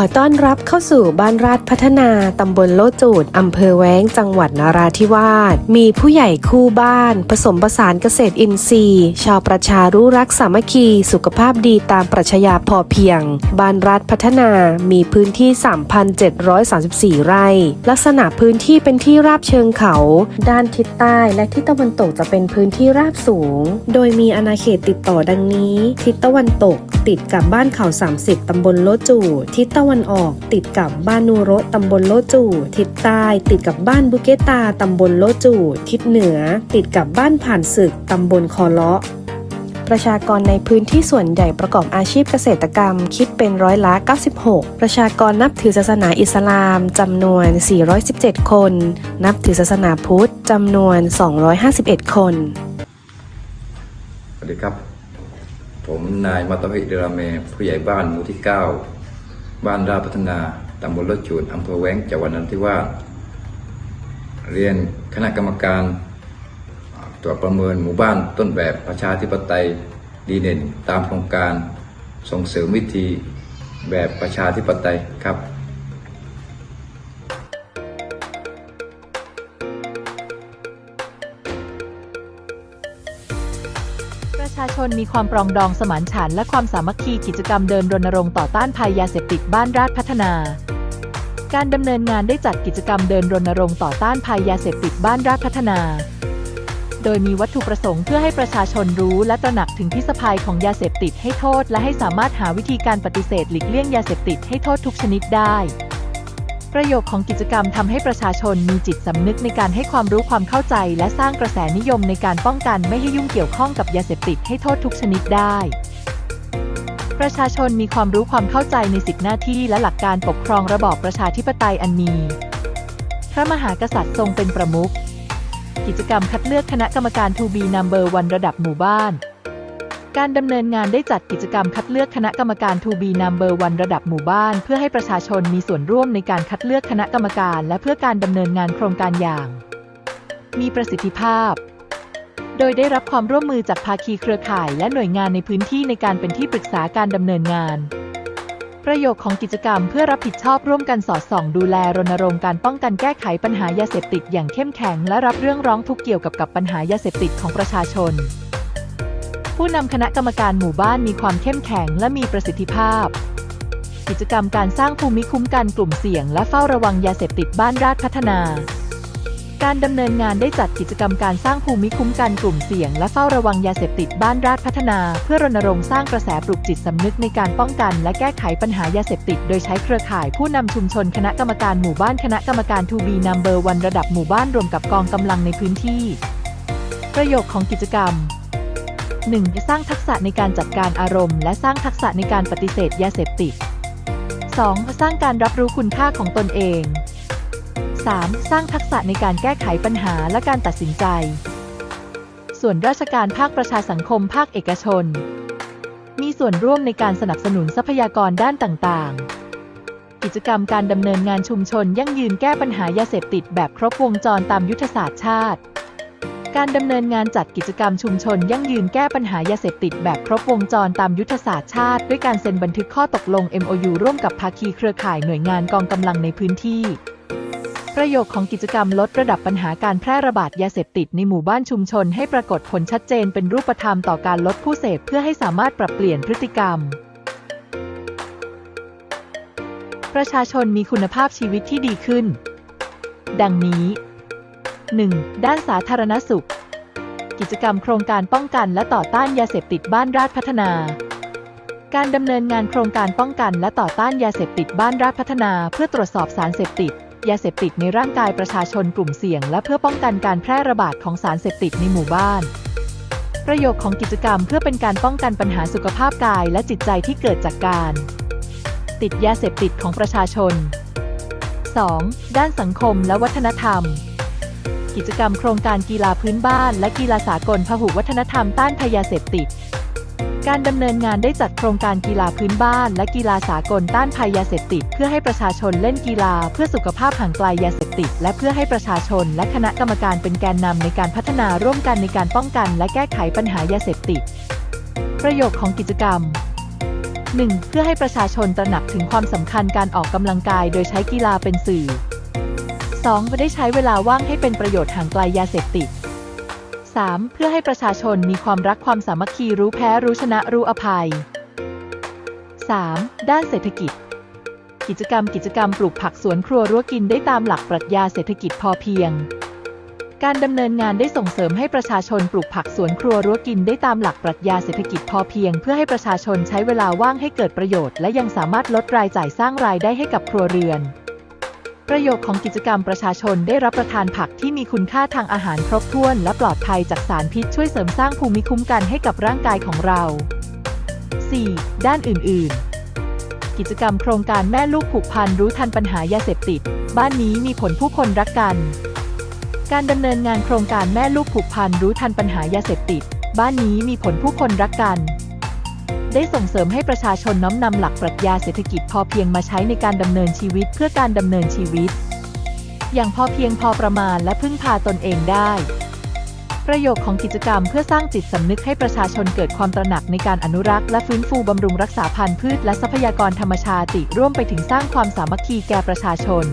อต้อนรับเข้าสู่บ้านราชพัฒนา ตำบลโลจูด อำเภอแว้ง จังหวัดนราธิวาส มีผู้ใหญ่คู่บ้าน ผสมผสานเกษตรอินทรีย์ ชาวประชารู้รักสามัคคี สุขภาพดีตามปรัชญาพอเพียง บ้านราชพัฒนา มีพื้นที่ 3,734 ไร่ ลักษณะพื้นที่เป็นที่ราบเชิงเขา ด้านทิศใต้และทิศตะวันตกจะเป็นพื้นที่ราบสูง โดยมีอาณาเขตติดต่อดังนี้ ทิศตะวันตก ติดกับบ้านเขา 30 ตำบลโลจู ทิศตะวันออก ติดกับบ้านนูโรตำบลโลจู ทิศใต้ ติดกับบ้านบุเกตา ตำบลโลจู ทิศเหนือ ติดกับบ้านผ่านศึก ตำบลคอเลาะประชากรในพื้นที่ส่วนใหญ่ประกอบอาชีพเกษตรกรรม คิดเป็นร้อยละ 96 ประชากรนับถือศาสนาอิสลามจำนวน 417 คน นับถือศาสนาพุทธจำนวน 251 คน สวัสดีครับ ผมนายมาตวิเดราเมผู้ใหญ่บ้านหมู่ที่ 9 บ้านราพัฒนาตำบลรถจูดอำเภอแว้งจังหวัดนราธิวาสเรียนคณะกรรมการตรวจประเมินหมู่บ้านต้นแบบประชาธิปไตยดีเด่น ตามโครงการส่งเสริมวิธีแบบประชาธิปไตยครับ ชาชนมีความปรองดองสมานฉันท์และความสามัคคีกิจกรรมเดินรณรงค์ต่อต้านภัยยาเสพติดบ้านราชพัฒนา การดำเนินงานได้จัดกิจกรรมเดินรณรงค์ต่อต้านภัยยาเสพติดบ้านราชพัฒนา โดยมีวัตถุประสงค์เพื่อให้ประชาชนรู้และตระหนักถึงพิษภัยของยาเสพติดให้โทษ และให้สามารถหาวิธีการปฏิเสธหลีกเลี่ยงยาเสพติดให้โทษทุกชนิดได้ ประโยชน์ของกิจกรรมทำให้ประชาชนมีจิตสำนึกในการให้ความรู้ความเข้าใจ และสร้างกระแสนิยมในการป้องกันไม่ให้ยุ่งเกี่ยวข้องกับยาเสพติดให้โทษทุกชนิดได้ ประชาชนมีความรู้ความเข้าใจในสิทธิหน้าที่และหลักการปกครองระบอบประชาธิปไตยอันมีพระมหากษัตริย์ทรงเป็นประมุขกิจกรรมคัดเลือกคณะกรรมการ To be Number วันระดับหมู่บ้าน การดำเนินงานได้จัดกิจกรรมคัดเลือกคณะกรรมการ To be Number วันระดับหมู่บ้าน เพื่อให้ประชาชนมีส่วนร่วมในการคัดเลือกคณะกรรมการ และเพื่อการดำเนินงานโครงการอย่าง มีประสิทธิภาพ โดยได้รับความร่วมมือจากภาคีเครือข่าย และหน่วยงานในพื้นที่ในการเป็นที่ปรึกษาการดำเนินงาน ประโยชน์ของกิจกรรมเพื่อรับผิดชอบร่วมกันสอดส่อง ดูแลรณรงค์การป้องกันแก้ไขปัญหายาเสพติดอย่างเข้มแข็ง และรับเรื่องร้องทุกข์เกี่ยวกับกับปัญหายาเสพติดของประชาชน ผู้นำคณะกรรมการหมู่บ้านมีความเข้มแข็งและมีประสิทธิภาพ กิจกรรมการสร้างภูมิคุ้มกันกลุ่มเสี่ยง และเฝ้าระวังยาเสพติดบ้านราชพัฒนา การดำเนินงานได้จัดกิจกรรมการสร้างภูมิคุ้มกันกลุ่มเสี่ยง และเฝ้าระวังยาเสพติดบ้านราชพัฒนา เพื่อรณรงค์สร้างกระแสปลุกจิตสำนึกในการป้องกัน และแก้ไขปัญหายาเสพติด โดยใช้เครือข่ายผู้นำชุมชนคณะกรรมการหมู่บ้านคณะกรรมการทูบีนัมเบอร์วันระดับหมู่บ้านรวมกับกองกำลังในพื้นที่ ประโยชน์ของกิจกรรม 1. สร้างทักษะในการจัดการอารมณ์ และสร้างทักษะในการปฏิเสธยาเสพติด 2. สร้างการรับรู้คุณค่าของตนเอง 3. สร้างทักษะในการแก้ไขปัญหาและการตัดสินใจ ส่วนราชการภาคประชาสังคมภาคเอกชน มีส่วนร่วมในการสนับสนุนทรัพยากรด้านต่างๆ กิจกรรมการดำเนินงานชุมชนยั่งยืนแก้ปัญหายาเสพติดแบบครบวงจรตามยุทธศาสตร์ชาติ การดำเนินงานจัดกิจกรรมชุมชนยั่งยืนแก้ปัญหายาเสพติดแบบครบวงจรตามยุทธศาสตร์ชาติ ด้วยการเซ็นบันทึกข้อตกลง MOU ร่วมกับภาคีเครือข่ายหน่วยงานกองกำลังในพื้นที่ประโยชน์ของกิจกรรมลดระดับปัญหาการแพร่ระบาดยาเสพติดในหมู่บ้านชุมชนให้ปรากฏผลชัดเจนเป็นรูปธรรมต่อการลดผู้เสพเพื่อให้สามารถปรับเปลี่ยนพฤติกรรม ประชาชนมีคุณภาพชีวิตที่ดีขึ้น ดังนี้ 1. ด้านสาธารณสุข กิจกรรมโครงการป้องกันและต่อต้านยาเสพติดบ้านราชพัฒนา การดำเนินงานโครงการป้องกันและต่อต้านยาเสพติดบ้านราชพัฒนา เพื่อตรวจสอบสารเสพติด ยาเสพติดในร่างกายประชาชนกลุ่มเสี่ยง และเพื่อป้องกันการแพร่ระบาดของสารเสพติดในหมู่บ้าน ประโยชน์ของกิจกรรมเพื่อเป็นการป้องกันปัญหาสุขภาพกายและจิตใจที่เกิดจากการ ติดยาเสพติดของประชาชน 2. ด้านสังคมและวัฒนธรรม กิจกรรมโครงการกีฬาพื้นบ้าน และกีฬาสากลพหุวัฒนธรรมต้านภัยยาเสพติด การดำเนินงานได้จัดโครงการกีฬาพื้นบ้าน และกีฬาสากลต้านภัยยาเสพติด เพื่อให้ประชาชนเล่นกีฬาเพื่อสุขภาพห่างไกลยาเสพติด และเพื่อให้ประชาชน และคณะกรรมการเป็นแกนนำในการพัฒนาร่วมกันในการป้องกัน และแก้ไขปัญหายาเสพติด ประโยชน์ของกิจกรรม 1. เพื่อให้ประชาชนตระหนักถึงความสำคัญการออกกำลังกายโดยใช้กีฬาเป็นสื่อ 2. ได้ใช้เวลาว่างให้เป็นประโยชน์ห่างไกลยาเสพติด 3. เพื่อให้ประชาชนมีความรักความสามัคคีรู้แพ้รู้ชนะรู้อภัย 3. ด้านเศรษฐกิจ กิจกรรมกิจกรรมปลูกผักสวนครัวรั้วกินได้ตามหลักปรัชญาเศรษฐกิจพอเพียง การดำเนินงานได้ส่งเสริมให้ประชาชนปลูกผักสวนครัวรั้วกินได้ตามหลักปรัชญาเศรษฐกิจพอเพียง เพื่อให้ประชาชนใช้เวลาว่างให้เกิดประโยชน์ และยังสามารถลดรายจ่ายสร้างรายได้ให้กับครัวเรือน ประโยชน์ของกิจกรรมประชาชนได้รับประทานผักที่มีคุณค่าทางอาหารครบถ้วนและปลอดภัยจากสารพิษช่วยเสริมสร้างภูมิคุ้มกันให้กับร่างกายของเรา 4. ด้านอื่น ๆ กิจกรรมโครงการแม่ลูกผูกพันรู้ทันปัญหายาเสพติด บ้านนี้มีผลผู้คนรักกัน การดำเนินงานโครงการแม่ลูกผูกพันรู้ทันปัญหายาเสพติด บ้านนี้มีผลผู้คนรักกัน ได้ส่งเสริมให้ประชาชนน้อมนำหลักปรัชญาเศรษฐกิจพอเพียงมาใช้ในการดำเนินชีวิตเพื่อการดำเนินชีวิต อย่างพอเพียงพอประมาณและพึ่งพาตนเองได้ ประโยชน์ของกิจกรรมเพื่อสร้างจิตสำนึกให้ประชาชนเกิดความตระหนักในการอนุรักษ์และฟื้นฟูบำรุงรักษาพันธุ์พืชและทรัพยากรธรรมชาติร่วมไปถึงสร้างความสามัคคีแก่ประชาชน